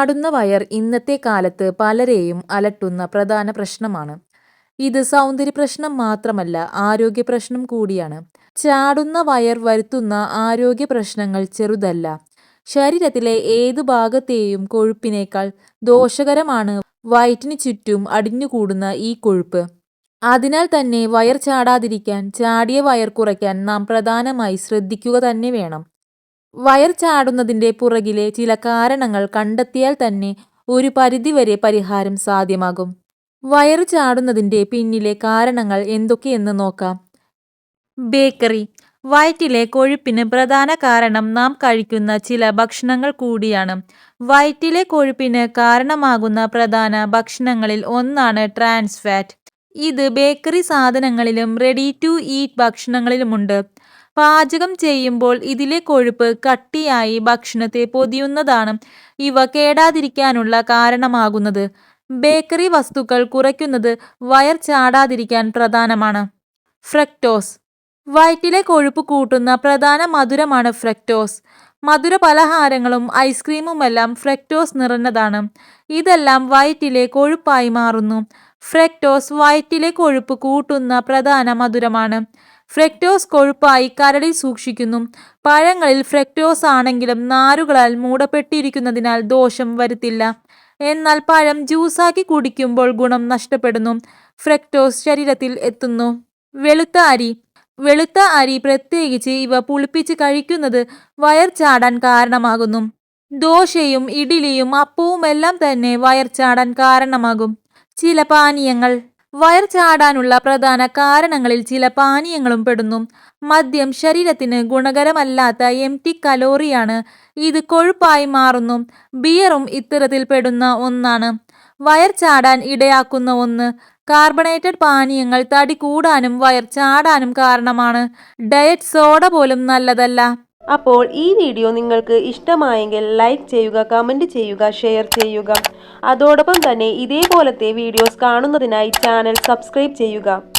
ചാടുന്ന വയർ ഇന്നത്തെ കാലത്ത് പലരെയും അലട്ടുന്ന പ്രധാന പ്രശ്നമാണ്. ഇത് സൗന്ദര്യ പ്രശ്നം മാത്രമല്ല ആരോഗ്യ പ്രശ്നം കൂടിയാണ്. ചാടുന്ന വയർ വരുത്തുന്ന ആരോഗ്യ പ്രശ്നങ്ങൾ ചെറുതല്ല. ശരീരത്തിലെ ഏതു ഭാഗത്തെയും കൊഴുപ്പിനേക്കാൾ ദോഷകരമാണ് വയറ്റിനു ചുറ്റും അടിഞ്ഞുകൂടുന്ന ഈ കൊഴുപ്പ്. അതിനാൽ തന്നെ വയർ ചാടാതിരിക്കാൻ, ചാടിയ വയർ കുറയ്ക്കാൻ നാം പ്രധാനമായി ശ്രദ്ധിക്കുക തന്നെ വേണം. വയർ ചാടുന്നതിന്റെ പുറകിലെ ചില കാരണങ്ങൾ കണ്ടെത്തിയാൽ തന്നെ ഒരു പരിധിവരെ പരിഹാരം സാധ്യമാകും. വയർ ചാടുന്നതിന്റെ പിന്നിലെ കാരണങ്ങൾ എന്തൊക്കെയെന്ന് നോക്കാം. ബേക്കറി: വയറ്റിലെ കൊഴുപ്പിന് പ്രധാന കാരണം നാം കഴിക്കുന്ന ചില ഭക്ഷണങ്ങൾ കൂടിയാണ്. വയറ്റിലെ കൊഴുപ്പിന് കാരണമാകുന്ന പ്രധാന ഭക്ഷണങ്ങളിൽ ഒന്നാണ് ട്രാൻസ് ഫാറ്റ്. ഇത് ബേക്കറി സാധനങ്ങളിലും റെഡി ടു ഈറ്റ് ഭക്ഷണങ്ങളിലുമുണ്ട്. പാചകം ചെയ്യുമ്പോൾ ഇതിലെ കൊഴുപ്പ് കട്ടിയായി ഭക്ഷണത്തെ പൊതിയുന്നതാണ് ഇവ കേടാതിരിക്കാനുള്ള കാരണമാകുന്നത്. ബേക്കറി വസ്തുക്കൾ കുറയ്ക്കുന്നത് വയർ ചാടാതിരിക്കാൻ പ്രധാനമാണ്. ഫ്രക്ടോസ്: വയറ്റിലെ കൊഴുപ്പ് കൂട്ടുന്ന പ്രധാന മധുരമാണ് ഫ്രക്ടോസ്. മധുര പലഹാരങ്ങളും ഐസ്ക്രീമുമെല്ലാം ഫ്രക്ടോസ് നിറഞ്ഞതാണ്. ഇതെല്ലാം വയറ്റിലെ കൊഴുപ്പായി മാറുന്നു. ഫ്രക്ടോസ് വയറ്റിലെ കൊഴുപ്പ് കൂട്ടുന്ന പ്രധാന മധുരമാണ്. ഫ്രക്ടോസ് കൊഴുപ്പായി കരളിൽ സൂക്ഷിക്കുന്നു. പഴങ്ങളിൽ ഫ്രക്ടോസാണെങ്കിലും നാരുകളാൽ മൂടപ്പെട്ടിരിക്കുന്നതിനാൽ ദോഷം വരുത്തില്ല. എന്നാൽ പഴം ജ്യൂസാക്കി കുടിക്കുമ്പോൾ ഗുണം നഷ്ടപ്പെടുന്നു. ഫ്രക്ടോസ് ശരീരത്തിൽ എത്തുന്നു. വെളുത്ത അരി: വെളുത്ത അരി പ്രത്യേകിച്ച് ഇവ പുളിപ്പിച്ച് കഴിക്കുന്നത് വയർ ചാടാൻ കാരണമാകുന്നു. ദോശയും ഇഡ്ഡലിയും അപ്പവുമെല്ലാം തന്നെ വയർ ചാടാൻ കാരണമാകും. ചില പാനീയങ്ങൾ: വയർ ചാടാനുള്ള പ്രധാന കാരണങ്ങളിൽ ചില പാനീയങ്ങളും പെടുന്നു. മദ്യം ശരീരത്തിന് ഗുണകരമല്ലാത്ത എം ടി കലോറിയാണ്. ഇത് കൊഴുപ്പായി മാറുന്നു. ബിയറും ഇത്തരത്തിൽ പെടുന്ന ഒന്നാണ്. വയർ ചാടാൻ ഇടയാക്കുന്ന ഒന്ന്. കാർബണേറ്റഡ് പാനീയങ്ങൾ തടി കൂടാനും വയർ ചാടാനും കാരണമാണ്. ഡയറ്റ് സോഡ പോലും നല്ലതല്ല. അപ്പോൾ ഈ വീഡിയോ നിങ്ങൾക്ക് ഇഷ്ടമായെങ്കിൽ ലൈക്ക് ചെയ്യുക കമന്റ് ചെയ്യുക ഷെയർ ചെയ്യുക. അതോടൊപ്പം തന്നെ ഇതേപോലത്തെ വീഡിയോസ് കാണുന്നതിനായി ചാനൽ സബ്സ്ക്രൈബ് ചെയ്യുക.